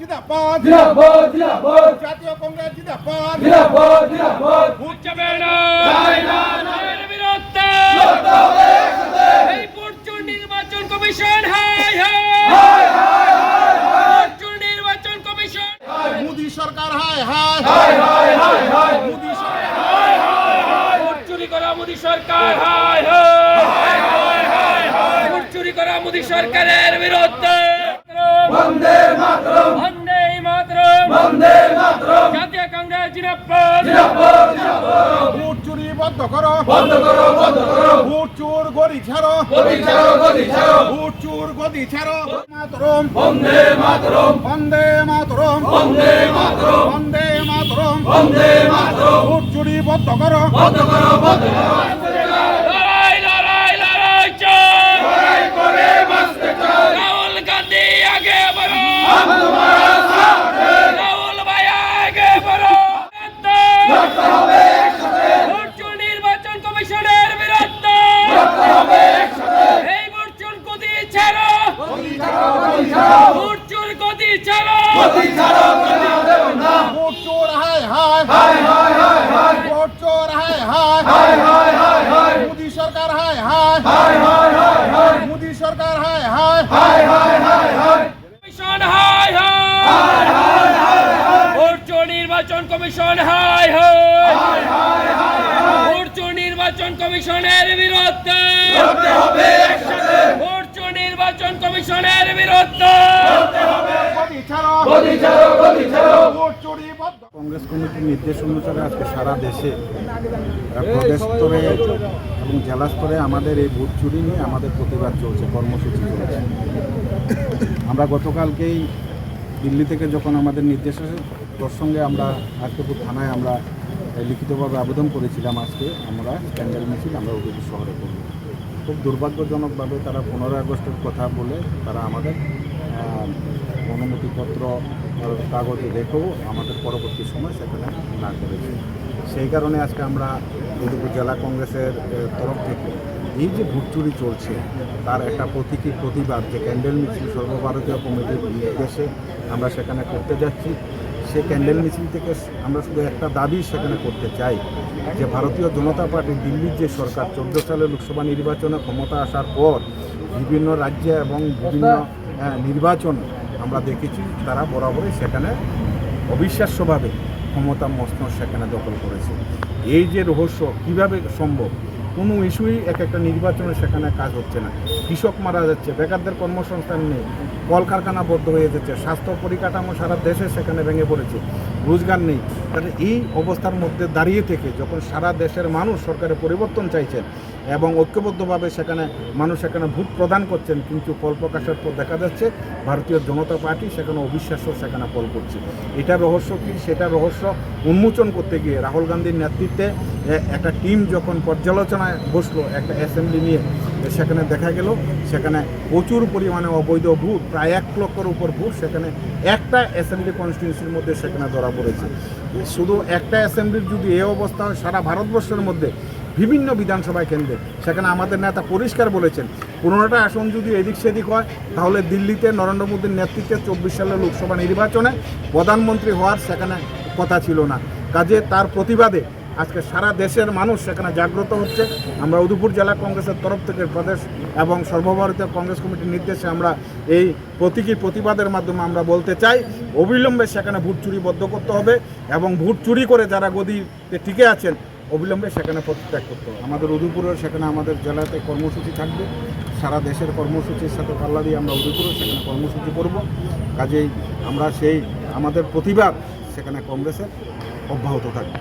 জিন্দাবাদ। জিন্দাবাদ জিন্দাবাদ। জাতীয় কংগ্রেস জিন্দাবাদ। জিন্দাবাদ জিন্দাবাদ। ভোট যাবে না এর বিরুদ্ধে। এই পর্যন্ত নির্বাচন কমিশন হাই হাই। পর্যন্ত নির্বাচন কমিশন। মোদি সরকার হায় হায় মোদি সরকার ভোট চুরি করা মোদী সরকার হাই হাই। চুরি করা মোদী সরকারের বিরুদ্ধে বন্দে মাতরম বন্দে মাতরম বন্দে মাতরম জাতীয় কংগ্রেস জিন্দাবাদ জিন্দাবাদ জিন্দাবাদ ভোট চুরি বন্ধ করো। বন্ধ করো বন্ধ করো। ভোট চোর গদি ছাড়ো। গদি ছাড়ো গদি ছাড়ো। ভোট চোর গদি ছাড়ো। মাতরম। বন্দে মাতরম। বন্দে মাতরম। বন্দে মাতরম। বন্দে মাতরম। বন্দে মাতরম। ভোট চুরি বন্ধ করো। বন্ধ করো বন্ধ করো। লড়াই ছাড়ো গদি ছাড়ো গদি দেব না ভোট চোর হায় হায় হায় হায় হায় হায় ভোট চোর হায় হায় হায় হায় হায় হায় মোদি সরকার হায় হায় হায় হায় হায় হায় মোদি সরকার হায় হায় হায় হায় হায় হায় কমিশন হাই হাই ভোটচুর নির্বাচন কমিশন হাই হাই ভোটচুর নির্বাচন কমিশনের বিরুদ্ধে হবে কংগ্রেস কমিটির নির্দেশ অনুসারে আজকে সারা দেশে প্রদেশ স্তরে এবং জেলা স্তরে আমাদের এই ভোট চুরি নিয়ে আমাদের প্রতিবাদ চলছে, কর্মসূচি চলছে। আমরা গতকালকেই দিল্লি থেকে যখন আমাদের নির্দেশ আসে, প্রসঙ্গে আমরা আজকেপুর থানায় আমরা লিখিতভাবে আবেদন করেছিলাম আজকে, আমরা স্ক্যান্ডেল মিছিল আমরা উদয়পুর শহরে করব। খুব দুর্ভাগ্যজনকভাবে তারা পনেরোই আগস্টের কথা বলে তারা আমাদের অনুমতিপত্র কাগজে রেখেও আমাদের পরবর্তী সময় সেখানে না করেছে সেই কারণে আজকে আমরা উদয়পুর জেলা কংগ্রেসের তরফ থেকে এই যে ভোট চুরি চলছে তার একটা প্রতীকী প্রতিবাদ যে ক্যান্ডেল মিছিল সর্বভারতীয় কমিটির নির্দেশে আমরা সেখানে করতে যাচ্ছি। সে ক্যান্ডেল মিছিল থেকে আমরা শুধু একটা দাবি সেখানে করতে চাই যে ভারতীয় জনতা পার্টি দিল্লির যে সরকার চোদ্দ সালে লোকসভা নির্বাচনে ক্ষমতা আসার পর বিভিন্ন রাজ্যে এবং বিভিন্ন আহ, নির্বাচনে আমরা দেখেছি তারা বরাবরই সেখানে অবিশ্বাস্যভাবে ক্ষমতা মস্ত সেখানে দখল করেছে। এই যে রহস্য, কীভাবে সম্ভব? কোনো ইস্যুই এক একটা নির্বাচনে সেখানে কাজ হচ্ছে না। কৃষক মারা যাচ্ছে, বেকারদের কর্মসংস্থান নেই, কলকারখানা বদ্ধ হয়ে যাচ্ছে, স্বাস্থ্য পরিকাঠামো সারা দেশে সেখানে ভেঙে পড়েছে। রোজগার নেই, তাহলে এই অবস্থার মধ্যে দাঁড়িয়ে থেকে যখন সারা দেশের মানুষ সরকারের পরিবর্তন চাইছেন এবং ঐক্যবদ্ধভাবে সেখানে মানুষ সেখানে ভোট প্রদান করছেন, কিন্তু ফল প্রকাশের পর দেখা যাচ্ছে ভারতীয় জনতা পার্টি সেখানে অবিশ্বাস্য সেখানে ফল করছে। এটা রহস্য কি? সেটা রহস্য উন্মোচন করতে গিয়ে রাহুল গান্ধীর নেতৃত্বে একটা টিম যখন পর্যালোচনায় বসল, একটা অ্যাসেম্বলি নিয়ে, সেখানে দেখা গেল, সেখানে প্রচুর পরিমাণে অবৈধ ভোট প্রায় এক লক্ষর উপর ভোট সেখানে একটা অ্যাসেম্বলি কনস্টিটিউন্সির মধ্যে সেখানে ধরা পড়েছে শুধু একটা অ্যাসেম্বলির যদি এ অবস্থা হয়, সারা ভারতবর্ষের মধ্যে বিভিন্ন বিধানসভা কেন্দ্রে। সেখানে আমাদের নেতা পরিষ্কার বলেছেন, পনেরোটা আসন যদি এদিক সেদিক হয়, তাহলে দিল্লিতে নরেন্দ্র মোদীর নেতৃত্বে চব্বিশ সালের লোকসভা নির্বাচনে প্রধানমন্ত্রী হওয়ার সেখানে কথা ছিল না। কাজে তার প্রতিবাদে আজকে সারা দেশের মানুষ সেখানে জাগ্রত হচ্ছে। আমরা উদয়পুর জেলা কংগ্রেসের তরফ থেকে প্রদেশ এবং সর্বভারতীয় কংগ্রেস কমিটির নির্দেশে আমরা এই প্রতীকী প্রতিবাদের মাধ্যমে আমরা বলতে চাই, অবিলম্বে সেখানে ভোট চুরি বদ্ধ করতে হবে এবং ভোট চুরি করে যারা গদিতে টিকে আছেন, অবিলম্বে সেখানে পদত্যাগ করতে হবে। আমাদের উদয়পুরের সেখানে আমাদের জেলাতে কর্মসূচি থাকবে। সারা দেশের কর্মসূচির সাথে পাল্লা দিয়ে আমরা উদয়পুরে সেখানে কর্মসূচি করব। কাজেই আমরা সেই আমাদের প্রতিবাদ সেখানে কংগ্রেসের অব্যাহত থাকবে।